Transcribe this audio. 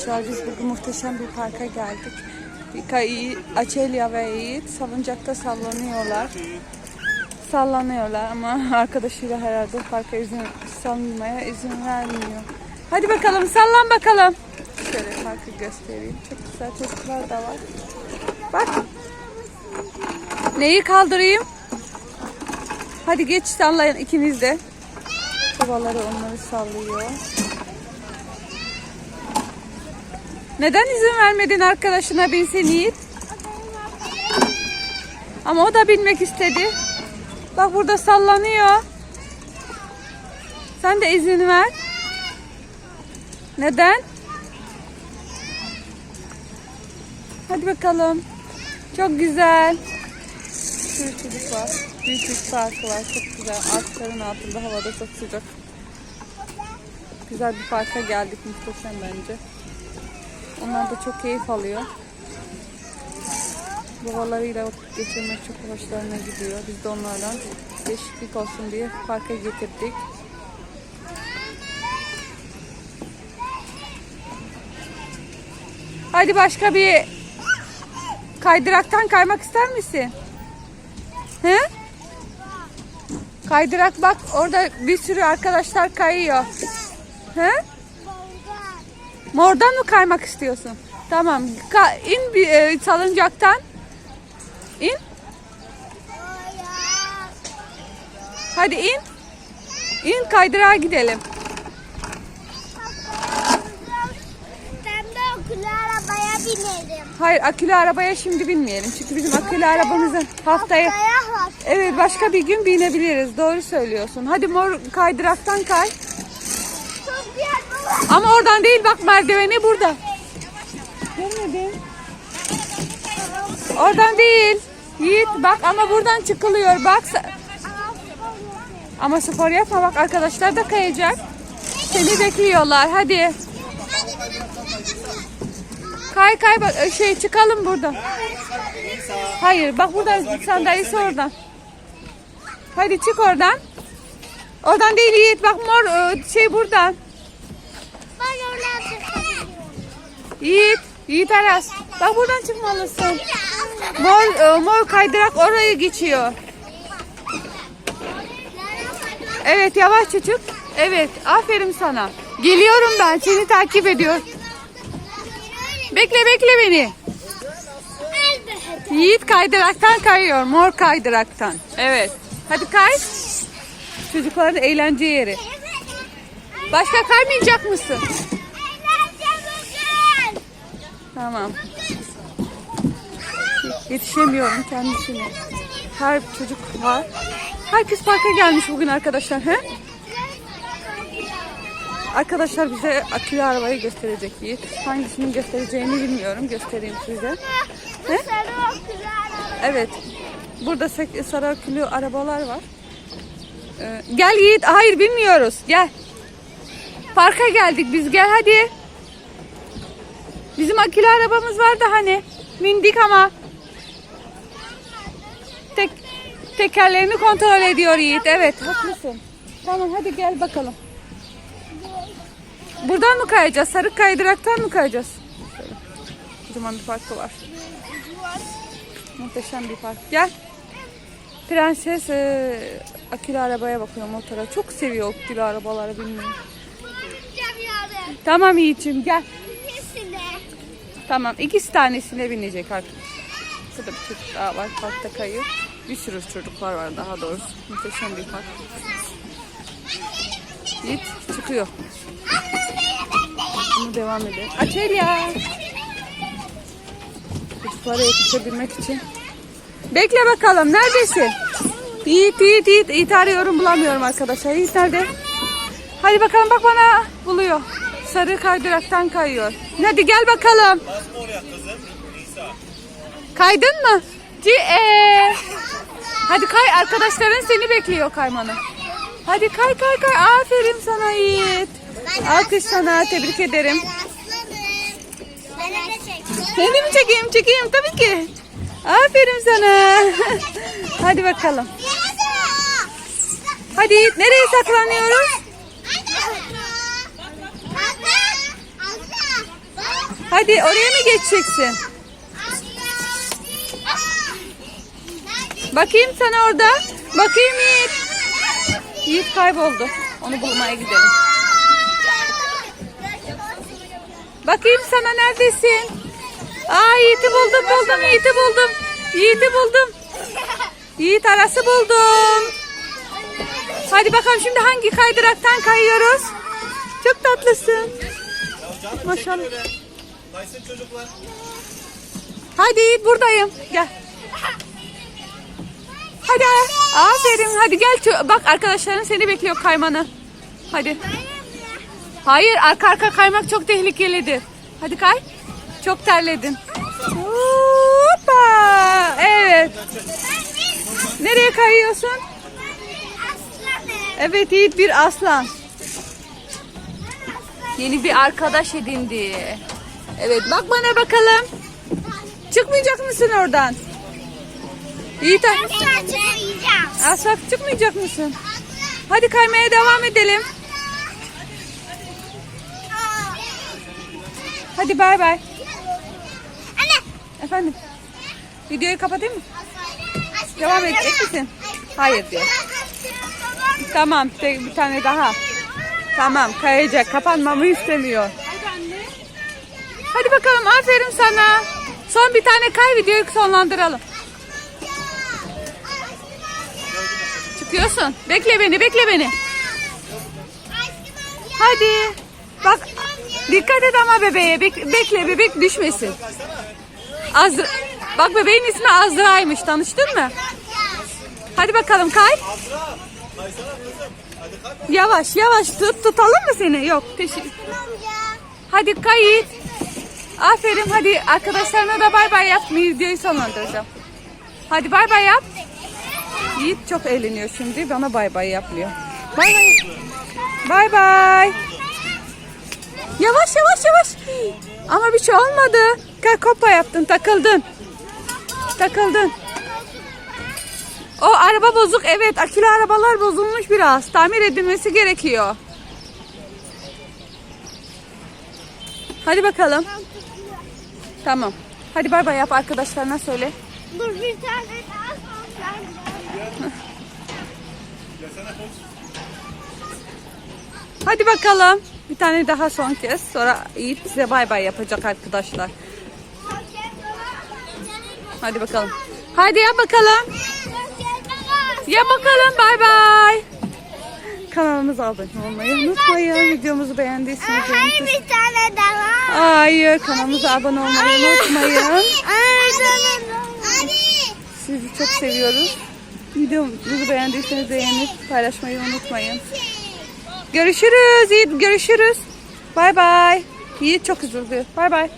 arkadaşlar biz bugün muhteşem bir parka geldik. Açelya ve Yiğit salıncakta sallanıyorlar. Sallanıyorlar ama arkadaşıyla herhalde parka izin salınmaya izin vermiyor. Hadi bakalım sallan bakalım. Şöyle parkı göstereyim. Çok güzel çocuklar da var. Bak. Neyi kaldırayım? Hadi geç sallayın ikiniz de. Babaları onları sallıyor. Neden izin vermedin arkadaşına binsin Yiğit? Ama o da binmek istedi. Bak burada sallanıyor. Sen de izin ver. Neden? Hadi bakalım. Çok güzel. Çocuk var. Büyük bir parkı var. Çok güzel. Ağaçların altında havada çok sıcak. Güzel bir parka geldik. Muhteşem bence. Onlar da çok keyif alıyor. Babalarıyla vakit geçirmek çok hoşlarına gidiyor. Biz de onlardan değişiklik olsun diye parka getirdik. Hadi başka bir kaydıraktan kaymak ister misin? He? Kaydırak bak orada bir sürü arkadaşlar kayıyor. He? Mordan mı kaymak istiyorsun? Tamam. Ka- in bir e, salıncaktan. İn. Hadi in. İn kaydırağa gidelim. Ben de okula arabaya binerim. Hayır akülü arabaya şimdi binmeyelim. Çünkü bizim akülü arabamızın haftaya... Evet başka bir gün binebiliriz. Doğru söylüyorsun. Hadi mor kaydıraktan kay. Ama oradan değil bak merdiveni burada. Görmedin. Oradan değil. Yiğit bak ama buradan çıkılıyor. Bak. Ama spor yapma bak arkadaşlar da kayacak. Seni bekliyorlar. Hadi. Kay kay bak şey çıkalım buradan. Hayır bak buradan sandalyesi oradan. Hadi çık oradan. Oradan değil Yiğit bak mor e, şey buradan. Ben oradan çıkabiliyorum. Yiğit, Yiğit Aras. Bak buradan çıkmalısın. Mor, e, mor kaydırak oraya geçiyor. Evet yavaş çocuk. Evet aferin sana. Geliyorum ben seni takip ediyorum. Bekle bekle beni. Yiğit kaydıraktan kayıyor. Mor kaydıraktan. Evet. Hadi kay. Çocukların eğlence yeri. Başka kaymayacak mısın? Tamam. Yetişemiyorum kendisine. Her çocuk var. Herkes parka gelmiş bugün arkadaşlar. He? Arkadaşlar bize akülü arabayı gösterecek Yiğit. Hangisini göstereceğini bilmiyorum. Göstereyim size. He? Evet. Burada sarı akülü arabalar var. Ee, gel Yiğit. Hayır bilmiyoruz. Gel. Parka geldik biz. Gel hadi. Bizim akülü arabamız vardı hani. Mindik ama. Tek tekerlerini kontrol ediyor Yiğit. Evet haklısın. Tamam hadi gel bakalım. Buradan mı kayacağız? Sarı kaydıraktan mı kayacağız? Şöyle. Kocaman bir parkı var. Muhteşem bir park. Gel. Prenses e, akülü arabaya bakıyor motora. Çok seviyor akülü arabaları bilmiyorum. Tamam Yiğit'ciğim gel. Tamam ikisi tanesine binecek arkadaşlar. Burada bir çocuk daha var parkta kayıyor. Bir sürü çocuklar var daha doğrusu. Muhteşem bir park. Yiğit çıkıyor. Şimdi devam edelim. Açelya. Çocuklara yetişebilmek için. Bekle bakalım neredesin? Yiğit Yiğit Yiğit. Yiğit arıyorum bulamıyorum arkadaşlar. Yiğit nerede? Hadi bakalım bak bana buluyor. Sarı kaydıraktan kayıyor. Hadi gel bakalım. Kaydın mı? Ci ee. Hadi kay arkadaşların seni bekliyor kaymanı. Hadi kay kay kay. Aferin sana Yiğit. Alkış sana tebrik ederim. Seni mi çekeyim? Çekeyim tabii ki. Aferin sana. Hadi bakalım. Hadi Yiğit nereye saklanıyoruz? Anne. Anne. Anne. Hadi oraya mı geçeceksin? Bakayım sana orada. Bakayım Yiğit. Yiğit kayboldu. Onu bulmaya gidelim. Bakayım sana neredesin? Aa Yiğit'i buldum buldum Yiğit'i buldum. Yiğit'i buldum. Yiğit arası buldum. Hadi bakalım şimdi hangi kaydıraktan kayıyoruz? Çok tatlısın. Maşallah. Kaysın çocuklar. Hadi Yiğit buradayım. Gel. Hadi. Aferin. Hadi gel. Bak arkadaşların seni bekliyor kaymanı. Hadi. Hayır arka arka kaymak çok tehlikelidir. Hadi kay. Çok terledin. Hoppa. Evet. Nereye kayıyorsun? Evet Yiğit bir aslan. Yeni bir arkadaş edindi. Evet bak bana bakalım. Çıkmayacak mısın oradan? Yiğit aslan çıkmayacak mısın? Hadi kaymaya devam edelim. Hadi bay bay. Anne. Efendim. Videoyu kapatayım mı? Devam edecek misin? Hayır diyor. Tamam bir tane daha. Tamam kayacak. Kapanmamı istemiyor. Hadi bakalım aferin sana. Son bir tane kay videoyu sonlandıralım. Çıkıyorsun. Bekle beni bekle beni. Hadi. Bak dikkat et ama bebeğe. Bek- bekle bebek düşmesin. Azra Bak bebeğin ismi Azra'ymış. Tanıştın mı? Hadi bakalım kay. Yavaş yavaş tut. Tutalım mı seni? Yok. Teşekkür. Hadi kay Yiğit. Aferin hadi arkadaşlarına da bay bay yap. Videoyu sonlandıracağım. Hadi bay bay yap. Yiğit çok eğleniyor şimdi. Bana bay bay yapıyor. Bay bay. Bay bay. Yavaş yavaş yavaş. Ama bir şey olmadı. Gel kopa yaptın takıldın. Takıldın. O araba bozuk evet. Akülü arabalar bozulmuş biraz. Tamir edilmesi gerekiyor. Hadi bakalım. Tamam. Hadi bay bay yap arkadaşlarına söyle. Dur bir tane daha son Hadi bakalım. Bir tane daha son kez. Sonra Yiğit size bay bay yapacak arkadaşlar. Hadi bakalım. Hadi yap bakalım. Yap bakalım. Bay bay. Kanalımıza abone olmayı unutmayın. Videomuzu beğendiyseniz Hayır bir tane daha. Hayır kanalımıza abone olmayı unutmayın. Sizi çok seviyoruz. Videomuzu beğendiyseniz beğenip paylaşmayı unutmayın. Görüşürüz Yiğit görüşürüz. Bay bay. Yiğit çok üzüldü. Bay bay.